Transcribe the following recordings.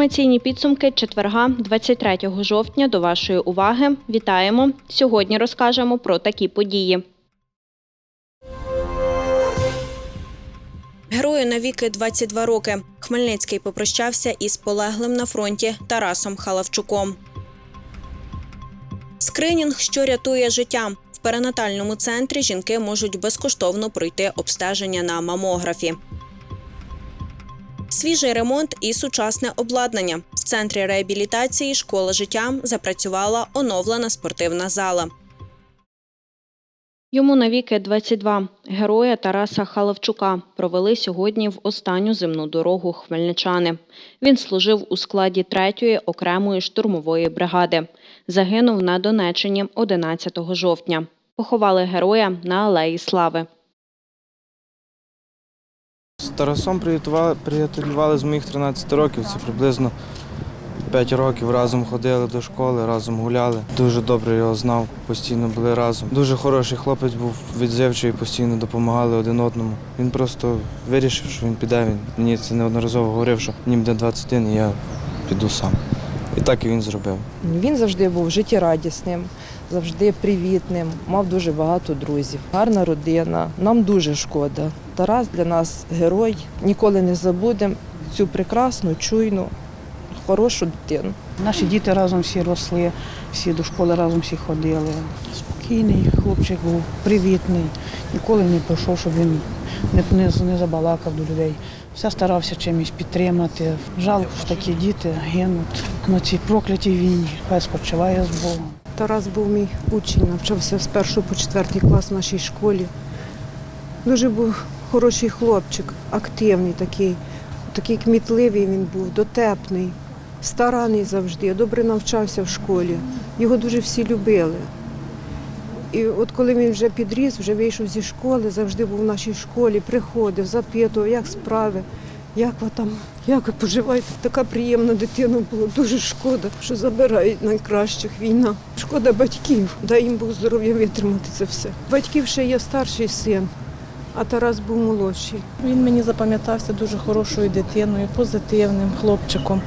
Інформаційні підсумки четверга, 23 жовтня. До вашої уваги вітаємо. Сьогодні розкажемо про такі події. Герою навіки 22 роки. Хмельницький попрощався із полеглим на фронті Тарасом Халавчуком. Скринінг, що рятує життя. В перинатальному центрі жінки можуть безкоштовно пройти обстеження на мамографі. Свіжий ремонт і сучасне обладнання. В центрі реабілітації школа життя запрацювала оновлена спортивна зала. Йому навіки 22. Героя Тараса Халавчука провели сьогодні в останню земну дорогу хмельничани. Він служив у складі 3-ї окремої штурмової бригади. Загинув на Донеччині 11 жовтня. Поховали героя на Алеї Слави. Тарасом приятелювали з моїх 13 років. Це приблизно 5 років разом ходили до школи, разом гуляли. Дуже добре його знав, постійно були разом. Дуже хороший хлопець був відзивчий, постійно допомагали один одному. Він просто вирішив, що він піде. Він мені це неодноразово говорив, що мені буде 21 і я піду сам. І так і він зробив. Він завжди був життєрадісним, завжди привітним, мав дуже багато друзів. Гарна родина. Нам дуже шкода. Тарас для нас герой. Ніколи не забудемо цю прекрасну, чуйну, хорошу дитину. Наші діти разом всі росли, всі до школи разом всі ходили. Спокійний хлопчик був, привітний, ніколи не пройшов, щоб він не, не, не забалакав до людей. Все старався чимось підтримати. Жалко, що такі діти гинуть на цій проклятій війні. Хай спочиває з Богом. Тарас був мій учень, навчався з першого по четвертий клас в нашій школі. Дуже був хороший хлопчик, активний такий, такий кмітливий він був, дотепний, стараний завжди, добре навчався в школі. Його дуже всі любили. І от коли він вже підріс, вже вийшов зі школи, завжди був в нашій школі, приходив, запитував, як справи, як ви там, як ви поживаєте. Така приємна дитина була. Дуже шкода, що забирають найкращих війна. Шкода батьків, дай їм Бог здоров'я витримати це все. Батьків ще є старший син, а Тарас був молодший. Він мені запам'ятався дуже хорошою дитиною, позитивним хлопчиком.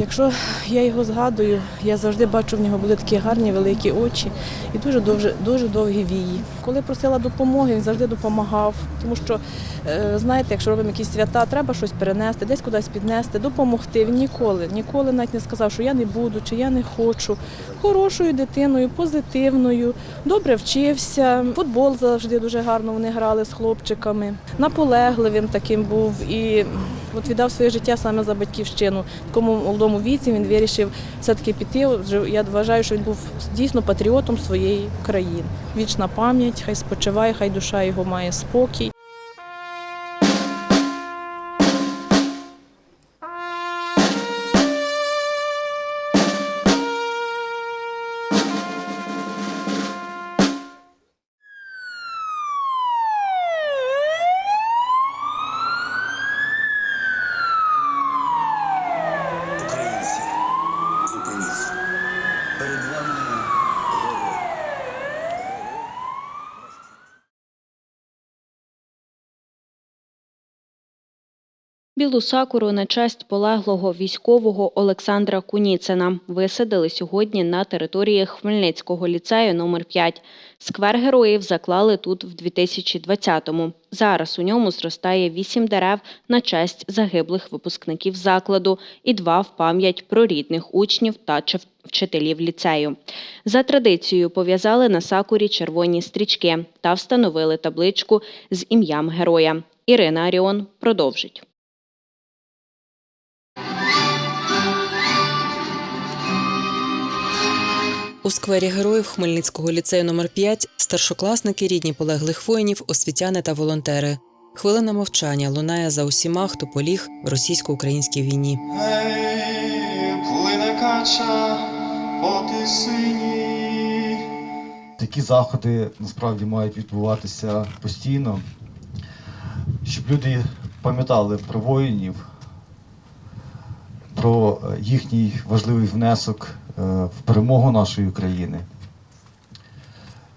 Якщо я його згадую, я завжди бачу в нього були такі гарні великі очі і дуже дуже, дуже довгі вії. Коли просила допомоги, він завжди допомагав. Тому що, е, знаєте, якщо робимо якісь свята, треба щось перенести, десь кудись піднести, допомогти. Він ніколи, ніколи навіть не сказав, що я не буду чи я не хочу. Хорошою дитиною, позитивною, добре вчився. Футбол завжди дуже гарно вони грали з хлопчиками. Наполегливим таким був і от віддав своє життя саме за батьківщину. Такому молодому віці він вирішив все-таки піти. Я вважаю, що він був дійсно патріотом своєї країни. Вічна пам'ять, хай спочиває, хай душа його має спокій. Білу сакуру на честь полеглого військового Олександра Куніцина висадили сьогодні на території Хмельницького ліцею номер 5 Сквер героїв заклали тут в 2020-му. Зараз у ньому зростає вісім дерев на честь загиблих випускників закладу і два в пам'ять про рідних учнів та вчителів ліцею. За традицією пов'язали на сакурі червоні стрічки та встановили табличку з ім'ям героя. Ірина Аріон продовжить. У сквері героїв Хмельницького ліцею номер 5 старшокласники, рідні полеглих воїнів, освітяни та волонтери. Хвилина мовчання лунає за усіма, хто поліг в російсько-українській війні. Гей, плине кача по тисині. Такі заходи насправді мають відбуватися постійно, щоб люди пам'ятали про воїнів, про їхній важливий внесок в перемогу нашої України.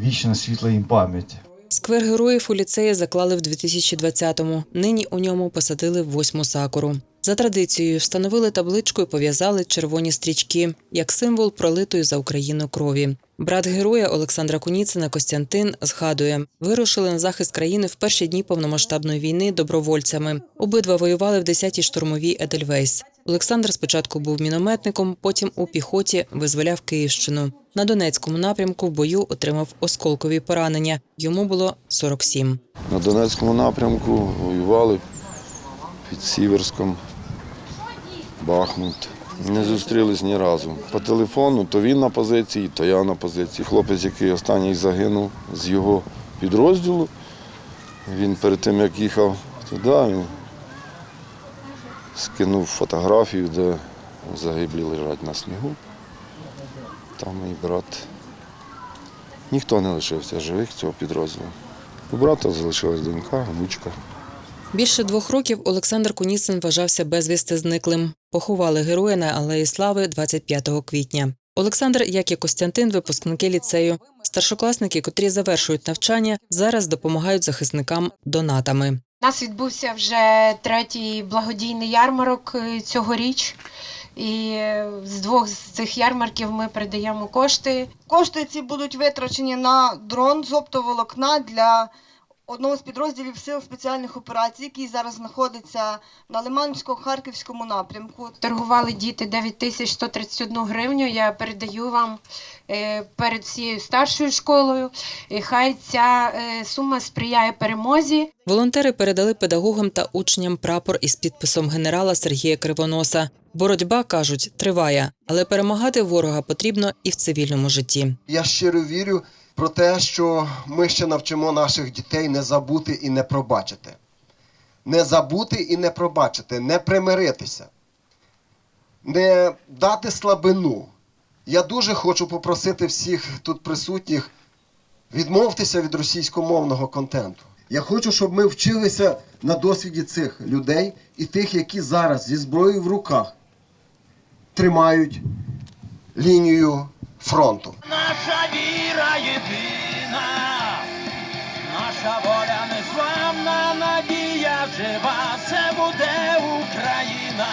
Вічна світла їм пам'ять. Сквер героїв у ліцеї заклали в 2020-му. Нині у ньому посадили восьму сакуру. За традицією встановили табличку і пов'язали червоні стрічки як символ пролитої за Україну крові. Брат героя Олександра Куніцина Костянтин згадує, вирушили на захист країни в перші дні повномасштабної війни добровольцями. Обидва воювали в 10-й штурмовій Едельвейс. Олександр спочатку був мінометником, потім у піхоті визволяв Київщину. На Донецькому напрямку в бою отримав осколкові поранення. Йому було 47. На Донецькому напрямку воювали під Сіверськом, Бахмут. Не зустрілись ні разу. По телефону то він на позиції, то я на позиції. Хлопець, який останній загинув з його підрозділу, він перед тим, як їхав туди, скинув фотографію, де загиблі лежать на снігу. Там мій брат. Ніхто не лишився живих цього підрозділу. У брата залишилась донька, внучка. Більше двох років Олександр Куніцин вважався безвісти зниклим. Поховали героя на Алеї Слави 25 квітня. Олександр, як і Костянтин, випускники ліцею. Старшокласники, котрі завершують навчання, зараз допомагають захисникам донатами. У нас відбувся вже третій благодійний ярмарок е, цьогоріч. І е, з двох з цих ярмарків ми передаємо кошти. Кошти ці будуть витрачені на дрон з оптоволокна для одного з підрозділів сил спеціальних операцій, який зараз знаходиться на Лимансько-Харківському напрямку. Торгували діти 9131 гривню. Я передаю вам е, перед всією старшою школою. І хай ця е, сума сприяє перемозі. Волонтери передали педагогам та учням прапор із підписом генерала Сергія Кривоноса. Боротьба кажуть, триває, але перемагати ворога потрібно і в цивільному житті. Я щиро вірю про те, що ми ще навчимо наших дітей не забути і не пробачити. Не забути і не пробачити, не примиритися, не дати слабину. Я дуже хочу попросити всіх тут присутніх відмовтеся від російськомовного контенту. Я хочу, щоб ми вчилися на досвіді цих людей і тих, які зараз зі зброєю в руках тримають лінію фронту. Наша віра єдина, наша воля незламна, надія жива, це буде Україна.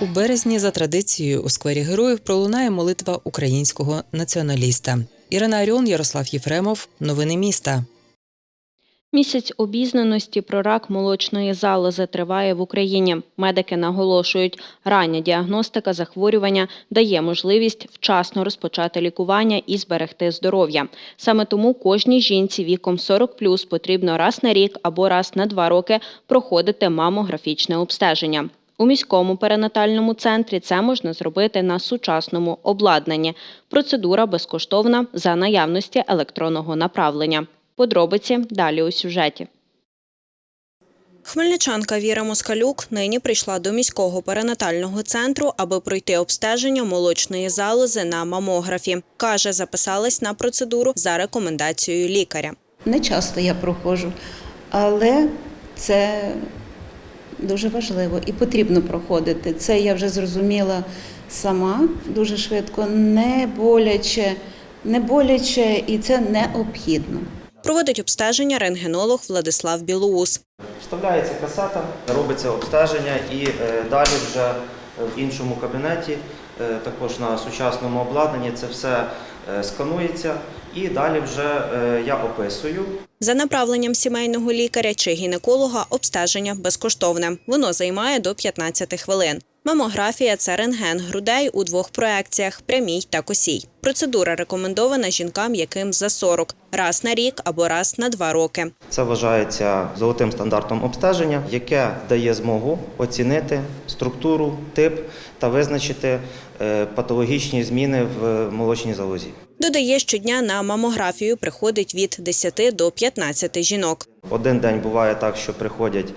У березні за традицією у сквері героїв пролунає молитва українського націоналіста. Ірина Аріон, Ярослав Єфремов. Новини міста. Місяць обізнаності про рак молочної залози триває в Україні. Медики наголошують, рання діагностика захворювання дає можливість вчасно розпочати лікування і зберегти здоров'я. Саме тому кожній жінці віком 40 потрібно раз на рік або раз на два роки проходити мамографічне обстеження. У міському перинатальному центрі це можна зробити на сучасному обладнанні. Процедура безкоштовна за наявності електронного направлення. Подробиці далі у сюжеті. Хмельничанка Віра Москалюк нині прийшла до міського перинатального центру, аби пройти обстеження молочної залози на мамографі. Каже, записалась на процедуру за рекомендацією лікаря. Не часто я проходжу, але це дуже важливо і потрібно проходити. Це я вже зрозуміла сама дуже швидко, не боляче, не боляче і це необхідно. Проводить обстеження рентгенолог Владислав Білоус. Вставляється касета, робиться обстеження і е, далі вже в іншому кабінеті, е, також на сучасному обладнанні, це все е, сканується і далі вже я описую. За направленням сімейного лікаря чи гінеколога обстеження безкоштовне. Воно займає до 15 хвилин. Мамографія це рентген грудей у двох проекціях прямій та косій. Процедура рекомендована жінкам, яким за 40, раз на рік або раз на два роки. Це вважається золотим стандартом обстеження, яке дає змогу оцінити структуру, тип та визначити е, патологічні зміни в молочній залозі. Додає, щодня на мамографію приходить від 10 до 15 жінок. Один день буває так, що приходять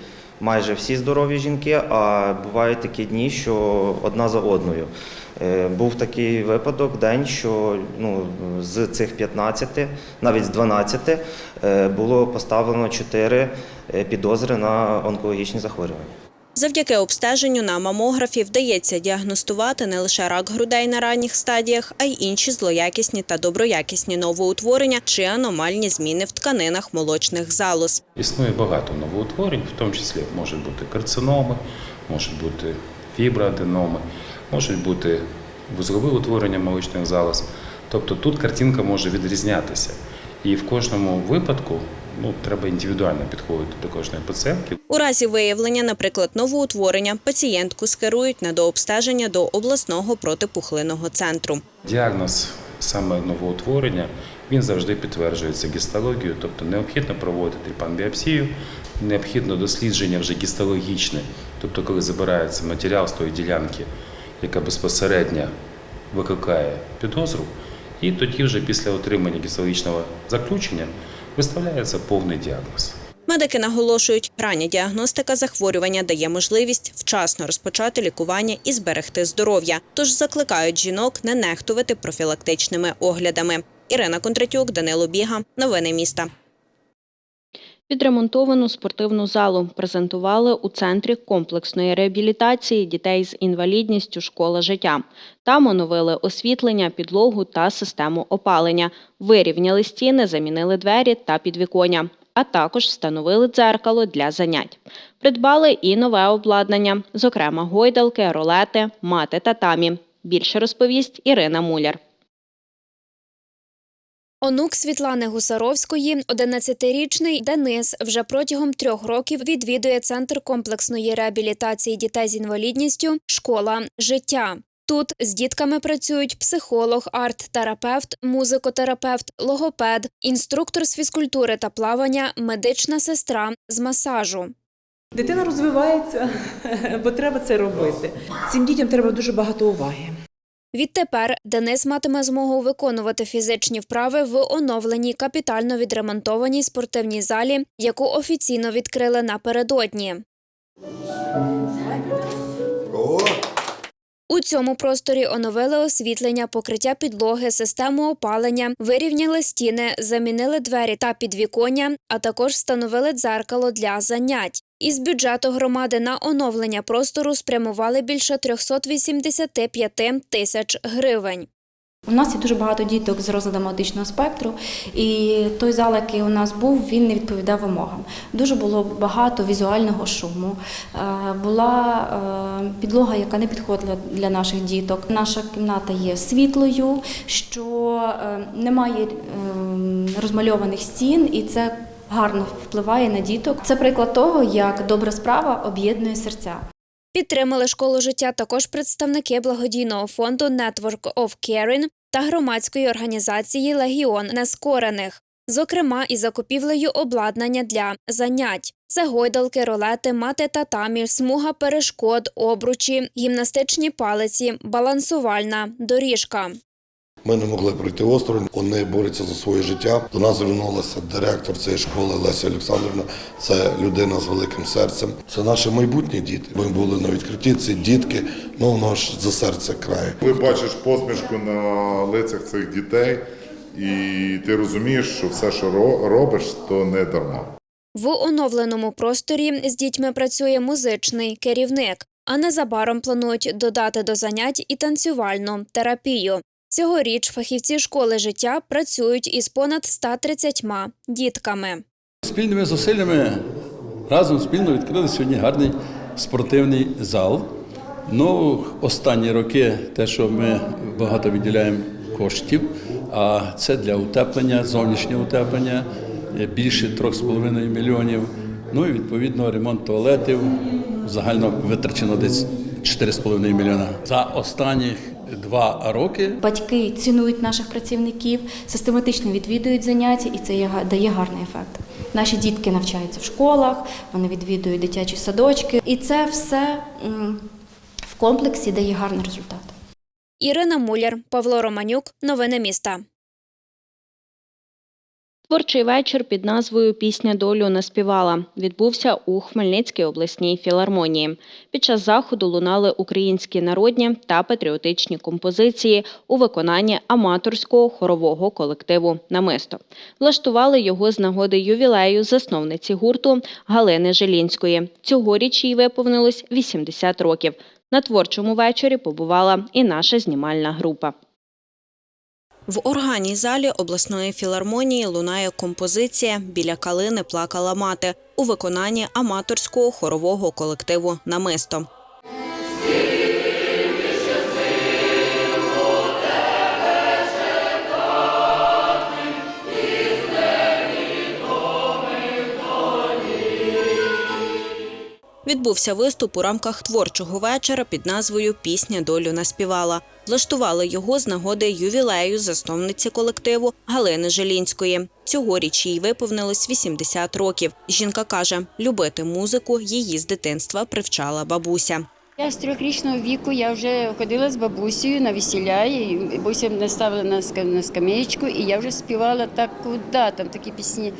майже всі здорові жінки, а бувають такі дні, що одна за одною. Е, Був такий випадок, день, що ну, з цих 15, навіть з 12, е, було поставлено 4 підозри на онкологічні захворювання. Завдяки обстеженню на мамографі вдається діагностувати не лише рак грудей на ранніх стадіях, а й інші злоякісні та доброякісні новоутворення чи аномальні зміни в тканинах молочних залоз. Існує багато новоутворень, в тому числі можуть бути карциноми, можуть бути фіброаденоми, можуть бути вузлове утворення молочних залоз. Тобто тут картинка може відрізнятися. І в кожному випадку ну, треба індивідуально підходити до кожної пацієнтки. У разі виявлення, наприклад, новоутворення, пацієнтку скерують на дообстеження до обласного протипухлинного центру. Діагноз саме новоутворення він завжди підтверджується гістологією, тобто необхідно проводити панбіопсію, необхідно дослідження вже гістологічне, тобто коли забирається матеріал з тої ділянки, яка безпосередньо викликає підозру, і тоді вже після отримання гістологічного заключення виставляється повний діагноз. Медики наголошують, рання діагностика захворювання дає можливість вчасно розпочати лікування і зберегти здоров'я. Тож закликають жінок не нехтувати профілактичними оглядами. Ірина Кондратюк, Данило Біга. Новини міста. Відремонтовану спортивну залу презентували у центрі комплексної реабілітації дітей з інвалідністю Школа життя. Там оновили освітлення, підлогу та систему опалення, вирівняли стіни, замінили двері та підвіконня, а також встановили дзеркало для занять. Придбали і нове обладнання, зокрема гойдалки, ролети, мати та тамі. Більше розповість Ірина Муляр. Онук Світлани Гусаровської, 11-річний Денис, вже протягом трьох років відвідує центр комплексної реабілітації дітей з інвалідністю Школа життя. Тут з дітками працюють психолог, арт-терапевт, музикотерапевт, логопед, інструктор з фізкультури та плавання, медична сестра з масажу. Дитина розвивається, бо треба це робити. Цим дітям треба дуже багато уваги. Відтепер Денис матиме змогу виконувати фізичні вправи в оновленій капітально відремонтованій спортивній залі, яку офіційно відкрили напередодні. У цьому просторі оновили освітлення, покриття підлоги, систему опалення, вирівняли стіни, замінили двері та підвіконня, а також встановили дзеркало для занять. Із бюджету громади на оновлення простору спрямували більше 385 тисяч гривень. У нас є дуже багато діток з розладом аутичного спектру, і той зал, який у нас був, він не відповідав вимогам. Дуже було багато візуального шуму. Е, Була е, підлога, яка не підходила для наших діток. Наша кімната є світлою, що е, немає розмальованих стін, і це гарно впливає на діток. Це приклад того, як добра справа об'єднує серця. Підтримали школу життя також представники благодійного фонду Network of Caring та громадської організації Легіон Нескорених, зокрема і закупівлею обладнання для занять. Це гойдалки, ролети, мати татамі, смуга перешкод, обручі, гімнастичні палиці, балансувальна доріжка. Ми не могли пройти осторонь. Вони борються за своє життя. До нас звернулася директор цієї школи Леся Олександрівна. Це людина з великим серцем. Це наші майбутні діти. Ми були на відкритті. Ці дітки, ну воно ж за серце крає. Коли бачиш посмішку на лицях цих дітей, і ти розумієш, що все, що ро- робиш, то не дарма. В оновленому просторі з дітьми працює музичний керівник, а незабаром планують додати до занять і танцювальну терапію. Цьогоріч фахівці школи життя працюють із понад 130 дітками. Спільними зусиллями разом спільно відкрили сьогодні гарний спортивний зал. Ну, останні роки те, що ми багато виділяємо коштів, а це для утеплення, зовнішнього утеплення більше 3,5 мільйонів. Ну і відповідно ремонт туалетів. Загально витрачено десь 4,5 мільйона. За останні два роки Батьки цінують наших працівників, систематично відвідують заняття, і це дає гарний ефект. Наші дітки навчаються в школах, вони відвідують дитячі садочки, і це все в комплексі дає гарний результат. Ірина Муляр, Павло Романюк. Новини міста. Творчий вечір під назвою Пісня долю наспівала відбувся у Хмельницькій обласній філармонії. Під час заходу лунали українські народні та патріотичні композиції у виконанні аматорського хорового колективу Намисто. Влаштували його з нагоди ювілею засновниці гурту Галини Желінської. Цьогоріч їй виповнилось 80 років. На творчому вечорі побувала і наша знімальна група. В органній залі обласної філармонії лунає композиція Біля калини плакала мати у виконанні аматорського хорового колективу Намисто. Відбувся виступ у рамках творчого вечора під назвою Пісня долю наспівала. Влаштували його з нагоди ювілею засновниці колективу Галини Желінської. Цьогоріч їй виповнилось 80 років. Жінка каже, любити музику її з дитинства привчала бабуся. Я з трьохрічного віку я вже ходила з бабусею на весілля, і бабуся мене ставила на ска- на скамеєчку, і я вже співала так, куди там такі пісні.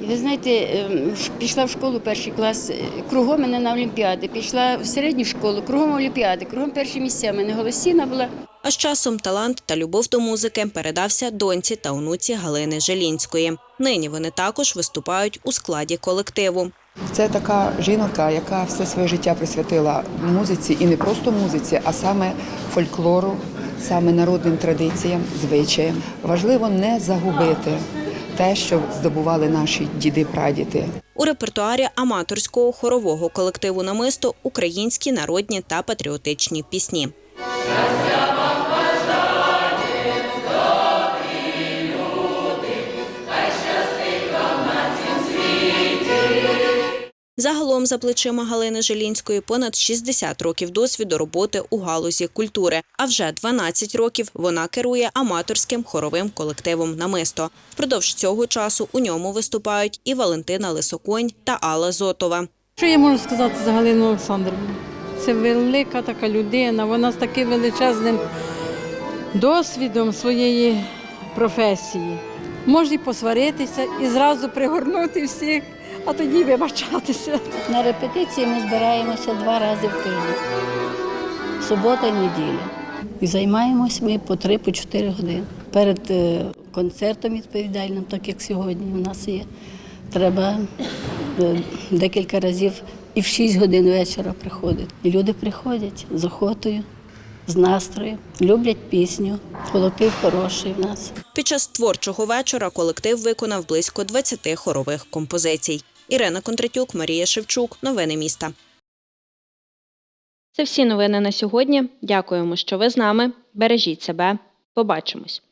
І ви знаєте, ем, пішла в школу перший клас, е, кругом мене на Олімпіади, пішла в середню школу, кругом Олімпіади, кругом перші місця. Мене голосіна була. А з часом талант та любов до музики передався доньці та онуці Галини Желінської. Нині вони також виступають у складі колективу. Це така жінка, яка все своє життя присвятила музиці, і не просто музиці, а саме фольклору, саме народним традиціям, звичаям. Важливо не загубити те, що здобували наші діди-прадіди. У репертуарі аматорського хорового колективу Намисто українські народні та патріотичні пісні. Загалом за плечима Галини Желінської понад 60 років досвіду роботи у галузі культури. А вже 12 років вона керує аматорським хоровим колективом Намисто. Впродовж цього часу у ньому виступають і Валентина Лисоконь та Алла Зотова. Що я можу сказати за Галину Олександрівну? Це велика така людина, вона з таким величезним досвідом своєї професії. Може і посваритися, і зразу пригорнути всіх, а тоді вибачатися. На репетиції ми збираємося два рази в тиждень. Субота і неділя. І займаємось ми по три, по чотири години. Перед е, концертом відповідальним, так як сьогодні у нас є, треба е, декілька разів і в 6 годин вечора приходити. І люди приходять з охотою, з настроєм, люблять пісню, колектив хороший в нас. Під час творчого вечора колектив виконав близько 20 хорових композицій. Ірина Кондратюк, Марія Шевчук. Новини міста. Це всі новини на сьогодні. Дякуємо, що ви з нами. Бережіть себе. Побачимось.